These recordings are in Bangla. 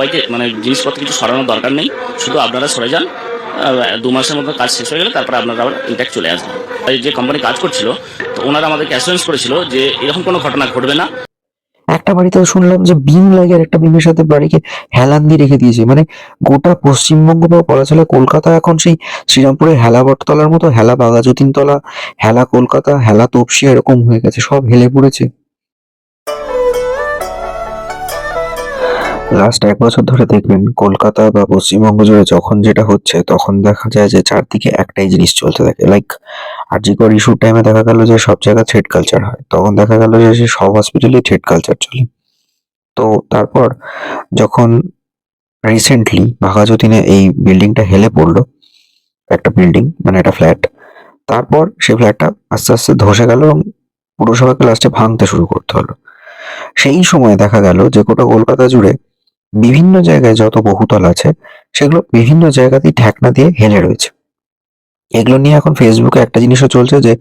সবাইকে মানে জিনিসপত্র কিছু সরানোর দরকার নেই, শুধু আপনারা সরে যান দু মাসের মধ্যে কাজ শেষ হয়ে গেলে তারপরে আপনারা আবার ইন্ট্যাক্ট চলে আসবেন। তাই যে কোম্পানি কাজ করছিল, তো ওনারা আমাদেরকে অ্যাসুরেন্স করেছিল যে এরকম কোনো ঘটনা ঘটবে না। একটা বাড়িতেও শুনলাম যে বিম লাগে আর একটা বিমের সাথে বাড়িকে হেলান দিয়ে রেখে দিয়েছে। মানে গোটা পশ্চিমবঙ্গ বা বলা চলে কলকাতা এখন সেই শ্রীরামপুরের হেলা বটতলার মতো, হেলা বাঘাযতীন তলা হেলা কলকাতা, হেলা তপসিয়া এরকম হয়ে গেছে, সব হেলে পড়েছে। লাস্ট এক বছর ধরে দেখবেন কলকাতা বা পশ্চিমবঙ্গ জুড়ে যখন যেটা হচ্ছে, তখন দেখা যায় যে চারদিকে একটাই জিনিস চলতে থাকে। লাইক আরজিকর ইস্যুর টাইমে দেখা গেল যে সব জায়গায় থ্রেড কালচার হয়। তখন দেখা গেল যে সে সব হসপিটালে থ্রেড কালচার চলে। তো তারপর যখন রিসেন্টলি বাঘাযতীনে এই বিল্ডিংটা হেলে পড়ল, একটা বিল্ডিং মানে একটা ফ্ল্যাট তারপর সেই ফ্ল্যাটটা আস্তে আস্তে ধসে গেল এবং পুরসভাকে লাস্টে ভাঙতে শুরু করতে হলো। সেই সময় দেখা গেল যে গোটা কলকাতা জুড়ে বিভিন্ন জায়গায় যত বহুতল আছে, সেগুলো বিভিন্ন জায়গাতেই ঠেকনা দিয়ে হেলে রয়েছে। এগুলো নিয়ে এখন ফেসবুকে একটা জিনিসও চলছে যে,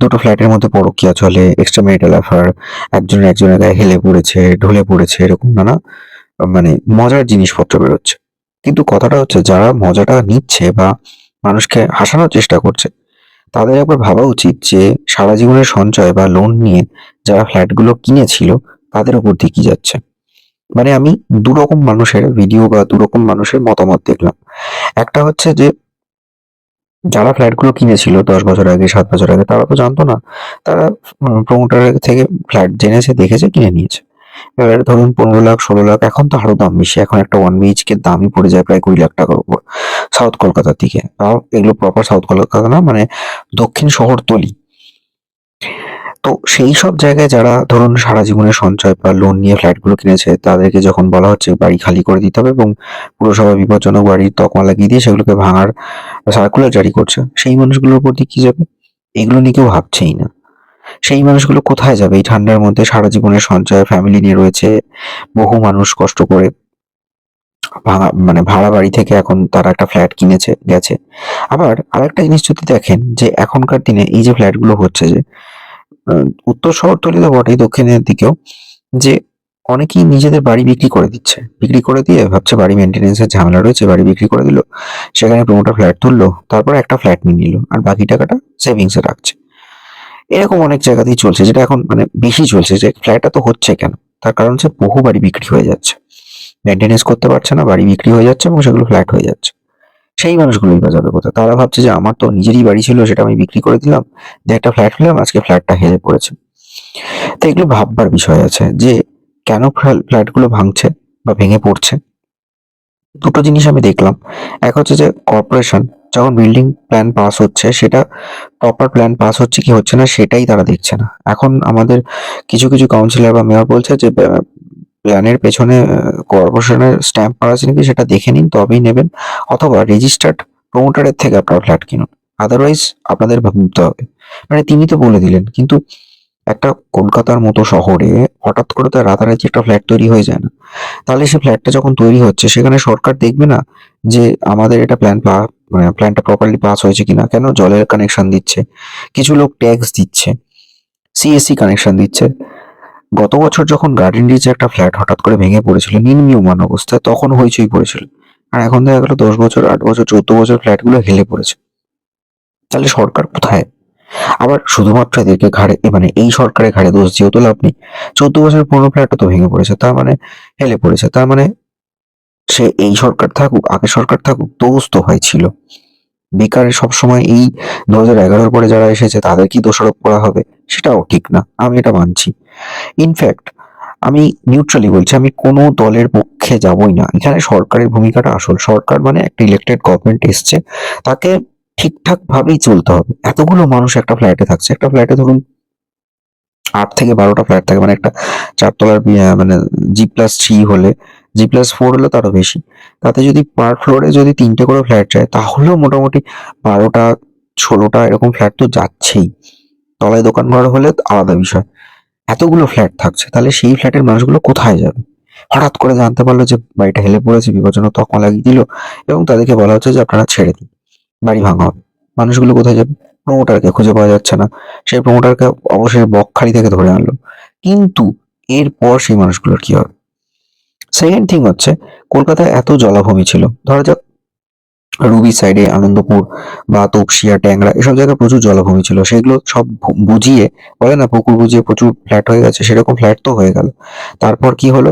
দুটো ফ্ল্যাটের মধ্যে পরকিয়া চলে এক্সট্রা মেরিটাল অ্যাফার একজনের একজনের গায়ে হেলে পড়েছে, ঢলে পড়েছে, এরকম নানা মানে মজার জিনিসপত্র বেরোচ্ছে। কিন্তু কথাটা হচ্ছে, যারা মজাটা নিচ্ছে বা মানুষকে হাসানোর চেষ্টা করছে, তাদের একবার ভাবা উচিত যে, সারা জীবনের সঞ্চয় বা লোন নিয়ে যারা ফ্ল্যাটগুলো কিনেছিল, তাদের উপর দিয়ে কি যাচ্ছে। মানে আমি দু রকম মানুষের ভিডিও বা দু রকম মানুষের মতামত দেখলাম। একটা হচ্ছে যে, যারা ফ্ল্যাটগুলো কিনেছিল দশ বছর আগে, সাত বছর আগে, তারা তো জানতো না, তারা প্রমোটারের থেকে ফ্ল্যাট জেনেছে, দেখেছে, কিনে নিয়েছে। এবার ধরুন পনেরো লাখ, ষোলো লাখ, এখন তো আরও দাম বেশি, এখন একটা ওয়ান বিএইচকে দামই পড়ে যায় প্রায় কুড়ি লাখ টাকার উপর সাউথ কলকাতার দিকে। তাও এগুলো প্রপার সাউথ কলকাতা না মানে দক্ষিণ শহরতলি। তো সেই সব জায়গায় যারা ধরুন সারা জীবনের সঞ্চয় বা লোন নিয়ে ফ্ল্যাটগুলো কিনেছে, তাদেরকে যখন বলা হচ্ছে বাড়ি খালি করে দিতে হবে এবং পুরসভা বিপজ্জনক বাড়ির তকমা লাগিয়ে দিয়ে সেগুলোকে ভাঙার সার্কুলার জারি করছে, সেই মানুষগুলোর প্রতি কি যাবে? এগুলো নিয়ে কেউ ভাবছেই না। সেই মানুষগুলো কোথায় যাবে? এই ঠান্ডার মধ্যে সারা জীবনের সঞ্চয় ফ্যামিলি নিয়ে রয়েছে, বহু মানুষ কষ্ট করে ভাঙা মানে ভাড়া বাড়ি থেকে এখন তারা একটা ফ্ল্যাট কিনেছে, গেছে। আবার আরেকটা জিনিস যদি দেখেন যে এখনকার দিনে এই যে ফ্ল্যাটগুলো হচ্ছে যে উত্তর শহরতলি তো বটেই দক্ষিণের দিকেও যে অনেকেই নিজেদের বাড়ি বিক্রি করে দিচ্ছে। বিক্রি করে দিয়ে ভাবছে বাড়ি মেনটেনেন্সের ঝামেলা রয়েছে, বাড়ি বিক্রি করে দিল, সেখানে প্রমোটার ফ্ল্যাট তুললো, তারপর একটা ফ্ল্যাট নিয়ে নিল, আর বাকি টাকাটা সেভিংসে রাখছে। এরকম অনেক জায়গাতেই চলছে, যেটা এখন মানে বেশি চলছে, যে ফ্ল্যাটটা তো হচ্ছে কেন? তার কারণ হচ্ছে বহু বাড়ি বিক্রি হয়ে যাচ্ছে। মেনটেনেন্স করতে পারছে না, বাড়ি বিক্রি হয়ে যাচ্ছে এবং সেগুলো ফ্ল্যাট হয়ে যাচ্ছে। সেই মানুষগুলোই বা যাবে কোথায়? তারা ভাবছে যে আমার তো নিজেরই বাড়ি ছিল, সেটা আমি বিক্রি করে দিলাম, যে একটা ফ্ল্যাট নিলাম, আজকে ফ্ল্যাটটা হেরে পড়েছে। তো এগুলো ভাববার বিষয় আছে যে কেন ফ্ল্যাটগুলো ভাঙছে বা ভেঙে পড়ছে? দুটো জিনিস আমি দেখলাম। এক হচ্ছে যে কর্পোরেশন যখন বিল্ডিং প্ল্যান পাস হচ্ছে, সেটা প্রপার প্ল্যান পাস হচ্ছে কি হচ্ছে না, সেটাই তারা দেখছে না। এখন আমাদের কিছু কিছু কাউন্সিলর বা মেয়র বলছে যে প্ল্যানের পেছনে কর্পোরেশনের স্ট্যাম্প মারা আছে নাকি সেটা দেখে নিন, তবেই নেবেন। অথবা রেজিস্টার্ড প্রমোটারের থেকে আপনার ফ্ল্যাট কিনুন। আদারওয়াইজ আপনাদের ভাবতে হবে। মানে তিনি তো বলে দিলেন, কিন্তু একটা কলকাতার মতো শহরে হঠাৎ করে তো রাতারাতি একটা ফ্ল্যাট তৈরি হয়ে যায় না। তাহলে সে ফ্ল্যাটটা যখন তৈরি হচ্ছে, সেখানে সরকার দেখবে না যে আমাদের এটা প্ল্যান মানে প্ল্যানটা প্রপারলি পাস হয়েছে কিনা, কেন জলের কানেকশন দিচ্ছে, কিছু লোক ট্যাক্স দিচ্ছে সিএসসি কানেকশন দিচ্ছে। গত বছর যখন গার্ডেন রিচে একটা ফ্ল্যাট হঠাৎ করে ভেঙে পড়েছিল নিম্নমান অবস্থায় তখন হইচই পড়েছিল। আর এখন দেখা গেল দশ বছর, আট বছর, চোদ্দ বছর ফ্ল্যাটগুলো হেলে পড়েছে। তাহলে সরকার কোথায়? আবার শুধুমাত্র এদেরকে ঘাড়ে মানে এই সরকারের ঘাড়ে দোষ দিয়েও তো লাভ নেই। চোদ্দ বছরের পুরনো ফ্ল্যাটটা তো ভেঙে পড়েছে, তার মানে হেলে পড়েছে, তার মানে সে এই সরকার থাকুক আগে সরকার থাকুক, দোষ তো হয় ছিল। বেকারে সবসময় এই দু হাজার এগারোর পরে যারা এসেছে, তাদের কি দোষারোপ করা হবে? সেটাও ঠিক না। আমি এটা মানছি। ইনফ্যাক্ট আমি নিউট্রালি বলছি, আমি কোনো দলের পক্ষে যাবই না। এখানে সরকারের ভূমিকাটা আসল। সরকার মানে একটা ইলেক্টেড গভর্নমেন্ট এসছে। তাকে ঠিকঠাক ভাবেই চলতে হবে। এতগুলো মানুষ একটা ফ্ল্যাটে থাকছে। একটা ফ্ল্যাটে ধরুন আট থেকে বারোটা ফ্ল্যাট থাকে। মানে একটা চারতলার মানে জি প্লাস থ্রি হলে জি প্লাস ফোর হলে তারও বেশি। তাতে যদি পার ফ্লোরে যদি তিনটে করে ফ্ল্যাট যায়, তাহলেও মোটামুটি বারোটা, ষোলোটা এরকম ফ্ল্যাট তো যাচ্ছেই। তলায় দোকান ঘর হলে আলাদা বিষয়। এতগুলো ফ্ল্যাট থাকছে, তাহলে সেই ফ্ল্যাটের মানুষগুলো কোথায় যাবে? হঠাৎ করে জানতে পারল যে বাড়িটা হেলে পড়েছে, বিপজ্জনক তকমা লাগিয়ে দিল এবং তাদেরকে বলা হচ্ছে যে আপনারা ছেড়ে দিন, বাড়ি ভাঙা হবে। মানুষগুলো কোথায় যাবে? প্রমোটারকে খুঁজে পাওয়া যাচ্ছে না। সেই প্রমোটারকে অবশ্যই বকখালি থেকে ধরে আনলো। কিন্তু এরপর সেই মানুষগুলোর কি হবে? সেকেন্ড থিং হচ্ছে, কলকাতায় এত জলাভূমি ছিল। ধরা যাক, রুবি সাইডে আনন্দপুর বা তপসিয়া, ট্যাংরা, এসব জায়গায় প্রচুর জলাভূমি ছিল। সেগুলো সব বুঝিয়ে, বলে না, পুকুর বুঝিয়ে প্রচুর ফ্ল্যাট হয়ে গেছে, সেরকম ফ্ল্যাট তো হয়ে গেল। তারপর কি হলো?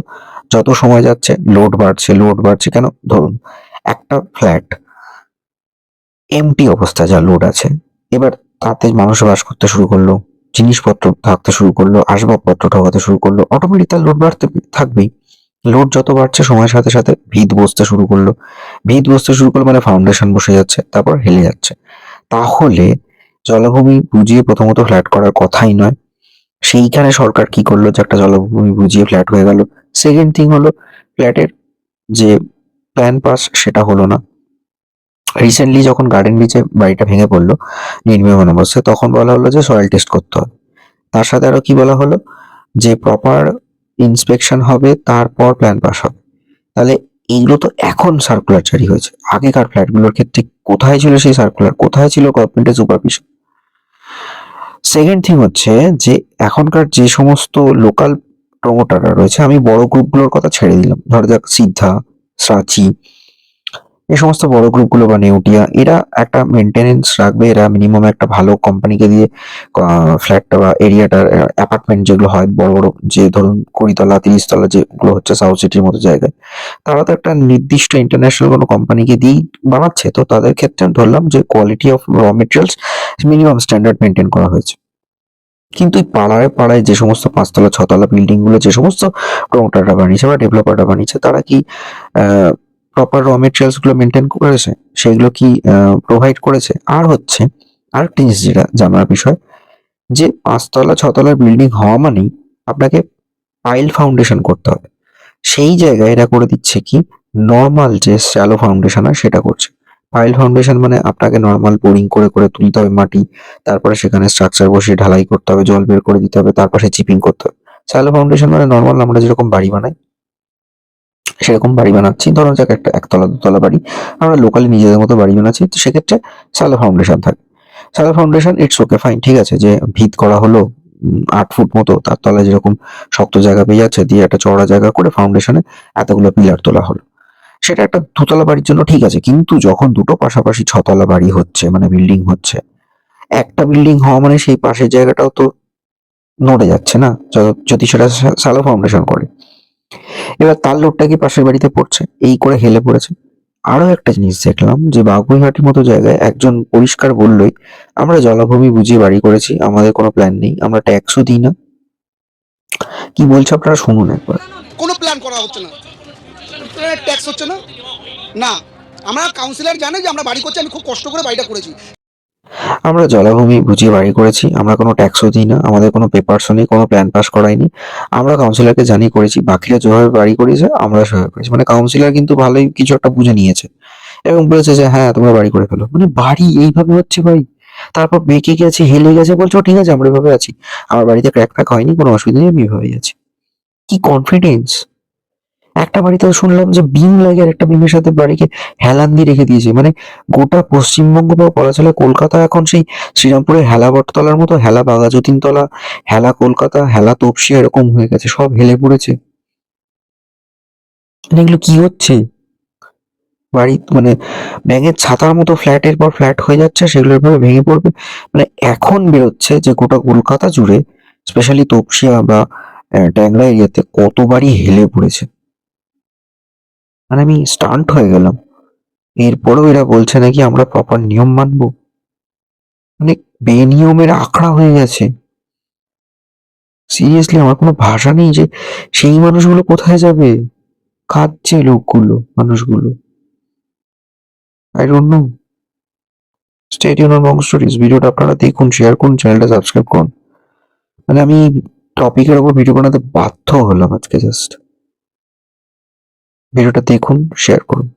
যত সময় যাচ্ছে লোড বাড়ছে লোড বাড়ছে। কেন? ধরুন, একটা ফ্ল্যাট এমটি অবস্থা যা লোড আছে। এবার তাতে মানুষ বাস করতে শুরু করল, জিনিসপত্র থাকতে শুরু করল, আসবাবপত্র ঢোকাতে শুরু করল অটোমেটিক তার লোড বাড়তে থাকবেই। লোড যত বাড়ছে, সময়ের সাথে সাথে ভিত বসতে শুরু করল। ভিত বসতে শুরু করল মানে ফাউন্ডেশন বসে যাচ্ছে, তারপর হেলে যাচ্ছে। তাহলে জলাভূমি বুঝিয়ে প্রথমত ফ্ল্যাট করার কথাই নয়। সেইখানে সরকার কি করল যে একটা জলাভূমি বুঝিয়ে ফ্ল্যাট হয়ে গেল। সেকেন্ড থিং হলো ফ্ল্যাটের যে প্ল্যান পাস সেটা হলো না। রিসেন্টলি যখন গার্ডেন বিচে বাড়িটা ভেঙে পড়ল নির্মীয়মান অবস্থায় তখন বলা হলো যে সয়েল টেস্ট করতে হবে। তার সাথে আরও কি বলা হলো? যে প্রপার ইন্সপেকশন হবে, তারপর প্ল্যান পাস হবে। তাহলে এইগুলো তো এখন সার্কুলার জারি হয়েছে। আগেকার ফ্ল্যাটগুলোর ক্ষেত্রে কোথায় ছিল সেই সার্কুলার কোথায় ছিল গভর্নমেন্টের সুপারভিশন সেকেন্ড থিং হচ্ছে যে, এখনকার যে সমস্ত লোকাল প্রমোটাররা রয়েছে, আমি বড় গ্রুপগুলোর কথা ছেড়ে দিলাম। ধরা যাক সিদ্ধা, সাচি এই সমস্ত বড় গ্রুপগুলো বা নেউটিয়া এরা একটা মেনটেনেন্স রাখবে। এরা মিনিমাম একটা ভালো কোম্পানিকে দিয়ে ফ্ল্যাটটা বা এরিয়াটার অ্যাপার্টমেন্ট যেগুলো হয়, বড় বড় যে ধরুন কুড়ি তলা তিরিশ তলা যেগুলো হচ্ছে সাউথ সিটির মতো জায়গায়, তারা তো একটা নির্দিষ্ট ইন্টারন্যাশনাল কোনো কোম্পানিকে দিয়েই বানাচ্ছে। তো তাদের ক্ষেত্রে ধরলাম যে quality of raw materials minimum standard maintain করা হয়েছে। কিন্তু এই পাড়ায় পাড়ায় যে সমস্ত পাঁচতলা, ছতলা বিল্ডিংগুলো যে সমস্ত প্রমোটাররা বানিয়েছে বা ডেভেলপাররা বানিয়েছে, তারা কি প্রপার র মেটেরিয়ালসগুলো মেনটেন করেছে, সেগুলো কি প্রোভাইড করেছে? আর হচ্ছে, আরেকটা জিনিস যেটা জানার বিষয়, যে পাঁচতলা, ছতলার বিল্ডিং হওয়া মানেই আপনাকে পাইল ফাউন্ডেশন করতে হবে। সেই জায়গায় এটা করে দিচ্ছে কি নর্মাল যে শ্যালো ফাউন্ডেশন হয় সেটা করছে। পাইল ফাউন্ডেশন মানে আপনাকে নর্মাল বোরিং করে করে তুলতে হবে মাটি, তারপরে সেখানে স্ট্রাকচার বসিয়ে ঢালাই করতে হবে, জল বের করে দিতে হবে, তারপরে চিপিং করতে হবে। শ্যালো ফাউন্ডেশন মানে নর্মাল আমরা যেরকম বাড়ি বানাই সেরকম বাড়ি বানাচ্ছি। ধরো যাক একটা একতলা, দুতলা বাড়ি। আমরা লোকালি নিজেদের মতো বাড়ি বানাচ্ছি। তো সেক্ষেত্রে শ্যালো ফাউন্ডেশন থাকে। Shallow foundation it's okay fine ঠিক আছে, যে ভিত করা হলো আট ফুট মতো, তার তলায় যেরকম শক্ত জায়গা পেয়ে যাচ্ছে, দিয়ে একটা চওড়া জায়গা করে ফাউন্ডেশনে এতগুলো পিলার তোলা হলো। সেটা একটা দুতলা বাড়ির জন্য ঠিক আছে, কিন্তু যখন দুটো পাশাপাশি ছতলা বাড়ি হচ্ছে মানে বিল্ডিং হচ্ছে, একটা বিল্ডিং হওয়া মানে সেই পাশের জায়গাটাও তো নড়ে যাচ্ছে না যদি সেটা সালো ফাউন্ডেশন করে। এবার তার লোডটা কি পাশের বাড়িতে পড়ছে? এই করে হেলে পড়েছে। আরও একটা জিনিস দেখলাম যে বাগুইহাটির মতো জায়গায় একজন পরিষ্কার বললই, আমরা জলাভূমি বুঝিয়ে বাড়ি করেছি, আমাদের কোনো প্ল্যান নেই, আমরা ট্যাক্সও দিই না। কি বলছে আপনারা শুনুন একবার। কোনো প্ল্যান করা হচ্ছে না। ট্যাক্স হচ্ছে না? না। আমরা কাউন্সিলর জানে যে আমরা বাড়ি করছি, আমি খুব কষ্ট করে বাড়িটা করেছি। আমরা জলাভূমি বুঝিয়ে বাড়ি করেছি, আমরা কোনো ট্যাক্সও দিই না, আমাদের কোনো পেপারসও নেই, কোনো প্ল্যান পাস করাইনি। আমরা কাউন্সিলরকে জানি করেছি, বাকিরা যেভাবে বাড়ি করেছে, আমরা সেভাবে করেছি। মানে কাউন্সিলর কিন্তু ভালোই কিছু একটা বুঝে নিয়েছে এবং বলেছে যে হ্যাঁ তোমরা বাড়ি করে ফেলো। মানে বাড়ি এইভাবে হচ্ছে ভাই? তারপর বেঁকে গেছে হেলে গেছে, বলছো ঠিক আছে, আমরা এভাবে আছি। আমার বাড়িতে ক্র্যাক ফ্যাক হয়নি, কোনো অসুবিধা নেই, আমি এভাবেই আছি। কি কনফিডেন্স একটা বাড়িতে শুনলাম যে বিম লাগে একটা বিমের সাথে বাড়িকে হেলান দিয়ে রেখে দিয়েছে। মানে গোটা পশ্চিমবঙ্গ বা বলা চলে কলকাতা এখন সেই শ্রীরামপুরের হেলা বটতলার মতো, হেলা বাঘাযতীন যতীনতলা হেলা কলকাতা, হেলা তপসিয়া এরকম হয়ে গেছে, সব হেলে পড়েছে। মানে এগুলো কি হচ্ছে? বাড়ি মানে ব্যাঙের ছাতার মতো ফ্ল্যাটের পর ফ্ল্যাট হয়ে যাচ্ছে সেগুলোর এভাবে ভেঙে পড়বে। মানে এখন বেরোচ্ছে যে গোটা কলকাতা জুড়ে, স্পেশালি তপসিয়া বা ট্যাংরা এরিয়াতে কত বাড়ি হেলে পড়েছে। মানে আমি স্টান্ট হয়ে গেলাম। এরপরেও এরা বলছে নাকি আমরা প্রপার নিয়ম মানবো। মানে বেনিয়মের আখড়া হয়ে গেছে। সিরিয়াসলি আমার কোনো ভাষা নেই যে সেই মানুষগুলো কোথায় যাবে? খাচ্ছে লোকগুলো, মানুষগুলো। I don't know state stories ভিডিওটা আপনারা দেখুন শেয়ার করুন চ্যানেলটা সাবস্ক্রাইব করুন। মানে আমি টপিকের ওপর ভিডিও বানাতে বাধ্য হলাম আজকে জাস্ট ভিডিওটা দেখুন শেয়ার করুন।